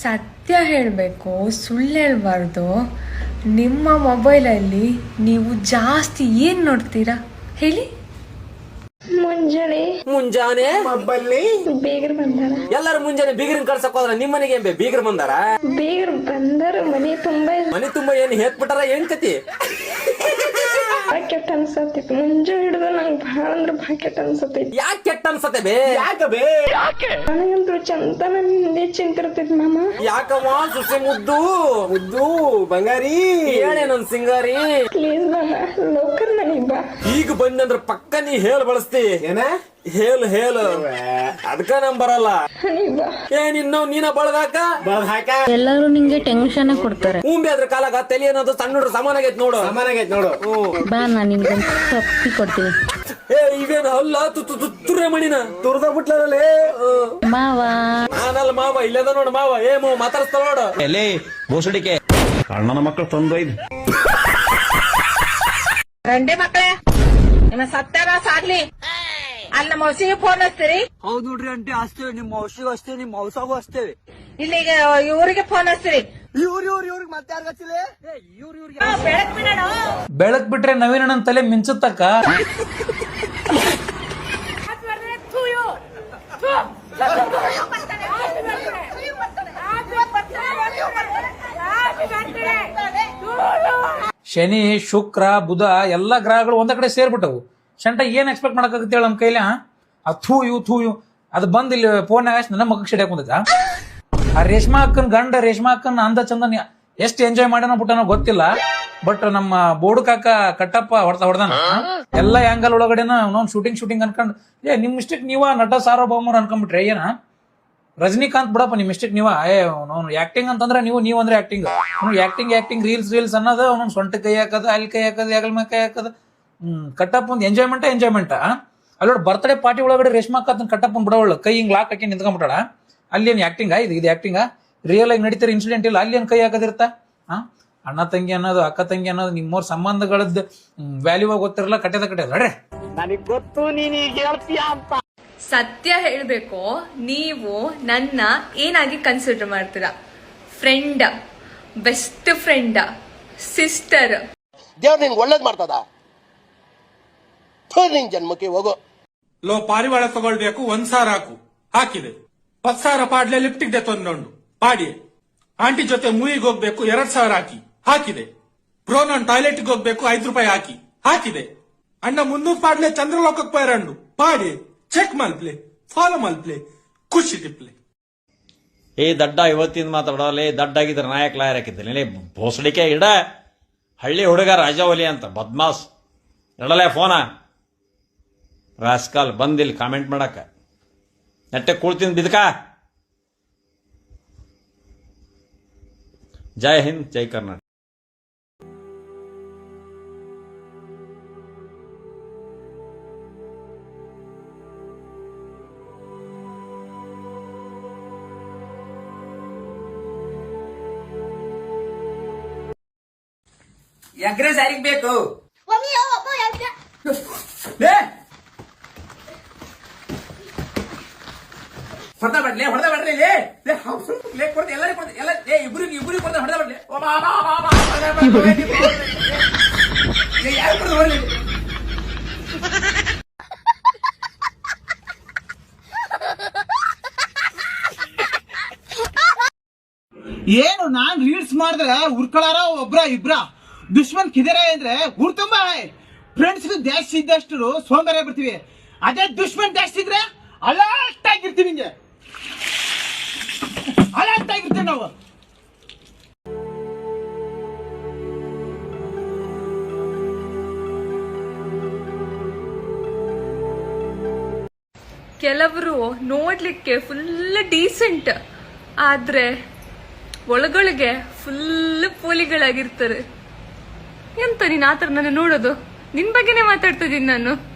ಸತ್ಯ ಹೇಳಬೇಕು ಸುಳ್ಳು ಹೇಳಬಾರ್ದು. ನಿಮ್ಮ ಮೊಬೈಲಲ್ಲಿ ನೀವು ಜಾಸ್ತಿ ಏನು ನೋಡ್ತೀರಾ? ಹೇಳಿ. ಮುಂಜಾನೆ. ಮುಂಜಾನೆ? ಮೊಬೈಲ್ ಬೀಗರ್ ಬಂದಾರ. ಎಲ್ಲಾರು ಮುಂಜಾನೆ ಬೀಗರ್ ಕಳ್ಸಕ್ ಹೋದ್ರ ನಿಮ್ ಮನೆಗೆ ಏನ್ ಬೀಗರ್ ಬಂದಾರ? ಬೀಗರ್ ಬಂದಾರ ಮನೆ ತುಂಬಾ ಮನೆ ತುಂಬಾ ಏನ್ ಹೇತ್ ಬಿಟ್ಟಾರ ಏನ್ ಕತಿ? ಕೆಟ್ಟ ಅನ್ಸತ್ತೈತಿ ಮುಂಜೆ ಹಿಡಿದು ನಂಗೆ ಭಾಳ ಅಂದ್ರೆ ಭಾಳ ಕೆಟ್ಟ ಅನ್ಸತ್ತೈತಿ ಯಾಕೆ ಕೆಟ್ಟ ಅನ್ಸತ್ತೆ ಬೇ? ಯಾಕೆ ಬೇ? ನನಗಂತೂ ಚಂತನ ನಿಂದೆ ಚಿಂತಿರ್ತೈತಿ ಮಾಮ. ಯಾಕಮ್ಮ ಸುಸಿ ಮುದ್ದು ಮುದ್ದು ಬಂಗಾರಿ. ಹೇಳೇ ನನ್ ಸಿಂಗಾರಿ? ಪ್ಲೀಸ್ ಮಾಮ ಲೋಕರ್ ಮನೆಗೆ ಬಾ. ಈಗ ಬಂದಂದ್ರೆ ಪಕ್ಕ ನೀ ಹೇಳಿ ಬಳಸ್ತಿ. ಏನ? ಹೇಲ್ ಹೇಳು. ಅದಕ್ಕ ನಮ್ ಬರಲ್ಲ. ಏ ನಿನ್ನ ನೀನ ಬಳದಾಕ? ಬಳದಾಕ? ಎಲ್ಲರೂ ನಿಂಗೆ ಟೆನ್ಷನ್ ಕೊಡ್ತಾರೆ. ಹೂಂಬಿ ಅದ್ರ ಕಾಲಾಗ ತಲೆ ಅನ್ನೋದು ಸಣ್ಣ ಹುಡ್ರು ಸಮಾನ ಆಗೈತ್ ನೋಡು. ಸಮಾನಾಗೈತ್ ನೋಡು. ಬಾ ನಾ ನಿನ್ಗೆ ತಪ್ಪಿ ಕೊಡ್ತೀನಿ. ಏ ಇವೇನ ಅಲ್ಲ ತುತ್ತು ತುತ್ತುರೆ ಮಣಿನ? ತುರ್ದ ಬಿಟ್ಲಲ್ಲ? ಮಾವ. ನಾನಲ್ಲ ಮಾವ ಇಲ್ಲದ ನೋಡು ಮಾವ. ಏ ಮಾವ ಮಾತಾಡ್ಸ್ತಾವ ನೋಡು. ಎಲೆ ಬೋಸಡಿಕೆ. ಅಣ್ಣನ ಮಕ್ಕಳು ತಂದೊಯ್ದು ರಂಡೆ ಮಕ್ಕಳೇ ನಿಮ್ಮ ಸತ್ಯಾನಾಶ ಆಗ್ಲಿ. ಅಲ್ಲಿ ನಮ್ಮ ಔಷಧಿಗೆ ಫೋನ್ ಹಚ್ತೀರಿ? ಹೌದ್ ನೋಡ್ರಿ ಅಂಟಿ ಹಚ್ತೇವೆ. ನಿಮ್ಮ ಔಷಧಿಗೂ ಅಷ್ಟೇ ನಿಮ್ಮ ಔಷಧಗೂ ಹಚ್ತೇವೆ. ಇಲ್ಲಿಗೆ ಇವರಿಗೆ ಫೋನ್ ಹಚ್ತೀರಿ. ಇವ್ರ ಇವ್ರ ಇವ್ರಿಗೆ ಮತ್ತೆ ಯಾರು ಹಚ್ಚಿಲ್ಲ ಇವ್ರ ಇವ್ರಿಗೆ ಬೆಳಕ್ ಬಿಡೋಣ. ಬೆಳಕ್ ಬಿಟ್ರೆ ನವೀನಣ್ಣನ ತಲೆ ಮಿಂಚುತ್ತಕ್ಕ? ಶನಿ ಶುಕ್ರ ಬುಧ ಎಲ್ಲಾ ಗ್ರಹಗಳು ಒಂದ ಕಡೆ ಸೇರ್ಬಿಟ್ಟವು. ಶಂಟ ಏನ್ ಎಕ್ಸ್ಪೆಕ್ಟ್ ಮಾಡಕ್ಕಾಗತ್ತೆ ಹೇಳ ನಮ್ಮ ಕೈಲಿ, ಆ? ಥೂ ಇವು ಥೂ ಇವು. ಅದು ಬಂದ್ ಇಲ್ಲಿ ಫೋನ್ ನನ್ನ ಮಗಕ್ಕೆ ಸಿಡಿಯಾಕ ಕುಂತೈತ ಆ ರೇಷ್ಮಾ ಅಕ್ಕನ್ ಗಂಡ, ರೇಷ್ಮಾ ಅಕ್ಕನ್ ಅಂದ ಚಂದನ್ ಎಷ್ಟು ಎಂಜಾಯ್ ಮಾಡ್ಯಾನ ಬಿಟ್ಟನೋ ಗೊತ್ತಿಲ್ಲ. ಬಟ್ ನಮ್ಮ ಬೋಡು ಕಾಕ ಕಟ್ಟಪ್ಪ ಹೊಡ್ತಾ ಹೊಡ್ದಾನ. ಎಲ್ಲ ಆಂಗಲ್ ಒಳಗಡೆನ ಅವ್ನವ್ನ್ ಶೂಟಿಂಗ್ ಶೂಟಿಂಗ್ ಅನ್ಕೊಂಡು, ಏ, ನಿಮ್ ಮಿಸ್ಟೇಕ್ ನೀವ? ನಟ ಸಾರ್ವಭೌಮರು ಅನ್ಕೊಂಡ್ಬಿಟ್ರೆ ಏನ? ರಜನಿಕಾಂತ್ ಬಿಡಪ್ಪ, ನಿಮ್ ಮಿಸ್ಟೇಕ್ ನೀವ? ಏ ಅವ್ನು ಆಕ್ಟಿಂಗ್ ಅಂತಂದ್ರೆ ನೀವು ನೀವು ಅಂದ್ರೆ acting acting acting reels reels ಅನ್ನೋದು ಅವ್ನು ಸೊಂಟ ಕೈ ಹಾಕದ, ಅಲ್ಲಿ ಕೈ ಹಾಕದ ಹಗಲ್ ಮೈ ಕೈ ಹಾಕದ. ಹ್ಮ್ ಕಟ್ಟಪ್ಪ ಒಂದು ಎಂಜಾಯ್ಮೆಂಟ್ ಎಂಜಾಯ್ಮೆಂಟ್ ಅಲ್ಲಿ ಬರ್ತ್ಡೇ ಪಾರ್ಟಿ ಒಳಗಡೆ ರೇಷ್ಮಾ ಕತ್ತನ್ ಕಟ್ಟಪ್ಪ ಬಿಡವಳು. ಕೈ ಹಿಂಗ್ ಲಾಕ್ ಹಾಕಿ ನಿಂತ್ಕೊಂಡ್ಬಿಟ್ಟಾಳ ಅಲ್ಲಿ ಏನ್ ಆಕ್ಟಿಂಗ್ ಇದು ಇದು ಆಕ್ಟಿಂಗ್ ರಿಯಲ್ ಆಗಿ ನಡೀತಿರೋ ಇನ್ಸಿಡೆಂಟ್ ಇಲ್ಲ? ಅಲ್ಲಿ ಏನ್ ಕೈ ಹಾಕದಿರ್ತ? ಅಣ್ಣ ತಂಗಿ ಅನ್ನೋದು ಅಕ್ಕ ತಂಗಿ ಅನ್ನೋದು ನಿಮ್ಮವ್ರ ಸಂಬಂಧಗಳದ್ದು ವ್ಯಾಲ್ಯೂ ಗೊತ್ತಿರಲ್ಲ ಕಟ್ಟೆದ ಕಟ್ಟೆದ. ಅಡ್ರೆ? ನನಗ್ ಗೊತ್ತು ನೀನ್ ಈಗ ಅಂತ. ಸತ್ಯ ಹೇಳಬೇಕು ನೀವು ನನ್ನ ಏನಾಗಿ ಕನ್ಸಿಡರ್ ಮಾಡ್ತೀರಾ? ಫ್ರೆಂಡ್ ಬೆಸ್ಟ್ ಫ್ರೆಂಡ್ ಸಿಸ್ಟರ್ ದೇವ್ರು ಒಳ್ಳೇದ್ ಮಾಡ್ತದ? ನಿನ್ ಜನ್ಮಕ್ಕೆ ಹೋಗೋ. ಲೋ ಪಾರಿವಾಳ ತಗೊಳ್ಬೇಕು ಒಂದ್ ಸಾರ ಹಾಕು. ಹಾಕಿದೆ. ಹತ್ ಸಾವಿರ ಪಾಡ್ಲೆ ಲಿಫ್ಟಿಗೆ ತಂದೊಂಡು. ಪಾಡಿ. ಆಂಟಿ ಜೊತೆ ಮೂವಿಗೆ ಹೋಗ್ಬೇಕು ಎರಡ್ ಸಾವಿರ ಹಾಕಿ. ಹಾಕಿದೆ. ಬ್ರೋ ಟಾಯ್ಲೆಟ್ಗೆ ಹೋಗ್ಬೇಕು ಐದು ರೂಪಾಯಿ ಹಾಕಿ. ಹಾಕಿದೆ. ಅಣ್ಣ ಮುನ್ನೂರು ಪಾಡ್ಲೆ ಚಂದ್ರಲೋಕಕ್ಕೆ ಪೈರಂಡು. ಪಾಡಿ. ಚೆಕ್ ಮಲ್ಪ್ಲೆ. ಫಾಲೋ ಮಲ್ಪ್ಲೆ. ಖುಷಿ ಟಿಪ್ಲೆ ಏ ದಡ್ಡ ಇವತ್ತಿನ ಮಾತಾಡೋಲ್ಲ ದಡ್ಡ ಆಗಿದ್ರೆ ನಾಯಕ್ ಲಾಯರ್ ಹಾಕಿದ್ದೇನೆ ಬೋಸಡಿಕೆ ಇಡ. ಹಳ್ಳಿ ಹುಡುಗ ರಾಜಾವಲಿ ಅಂತ ಬದ್ಮಾಸ್. ಇಡಲೇ ಫೋನ. ರಾಸ್ಕಾಲ್ ಬಂದಿಲ್ಲಿ ಕಾಮೆಂಟ್ ಮಾಡಕ ನೆಟ್ಟೆ ಕೂಳ್ತೀನಿ ಬಿದ್ಕ ಜೈ ಹಿಂದ್ ಜೈ ಕರ್ನಾಟಕ ಎಗ್ರೆಸ್ ಯಾರಿಗ್ ಬೇಕು ಹೊಡೆದ ಬಡ್ಲೆ, ಹೊಡೆದ ಬಿಡ್ರಿ ಲೇ. ಹೌಸ್ ಲೇ, ಕೊಡ್ದೆ, ಎಲ್ಲರಿಗೂ ಕೊಡ್ತೆ ಎಲ್ಲ ಏ ಇಬ್ಬರಿಗೆ ಇಬ್ಬರಿಗೆ ಕೊಡ್ದೆ, ಹೊಡೆದ ಬಡ್ಲೆ. ಓ, ಬಾ ಬಾ ಬಾ ಬಾ ಯಾರು ಕೊಡ್ದು ಹೊಡ್ಲಿ ಏನು, ನಾನ್ ರೀಲ್ಸ್ ಮಾಡಿದ್ರೆ ಉರ್ಕೊಳಾರ ಒಬ್ರ ಇಬ್ರ? ದುಶ್ಮನ್ ಕಿದರೆ ಅಂದ್ರೆ ಊರ್ ತುಂಬಾ ಫ್ರೆಂಡ್ಸ್ ಜಾಸ್ತಿ ಇದ್ದಷ್ಟು ಸೋಂಬೇರೆ ಬರ್ತೀವಿ ಅದೇ ದುಶ್ಮನ್ ಜಾಸ್ತಿ ಇದ್ರೆ ಅಲರ್ಟ್ ಆಗಿರ್ತೀವಿ ಹಿಂಗೆ ಕೆಲವರು ನೋಡ್ಲಿಕ್ಕೆ ಫುಲ್ ಡೀಸೆಂಟ್ ಆದ್ರೆ ಒಳಗೊಳಗೆ ಫುಲ್ ಪೋಲಿಗಳಾಗಿರ್ತಾರೆ. ಎಂತ ನೀನ್ ಆತರ ನನ್ನ ನೋಡೋದು? ನಿನ್ ಬಗ್ಗೆನೇ ಮಾತಾಡ್ತಿದ್ದೀನಿ ನಾನು.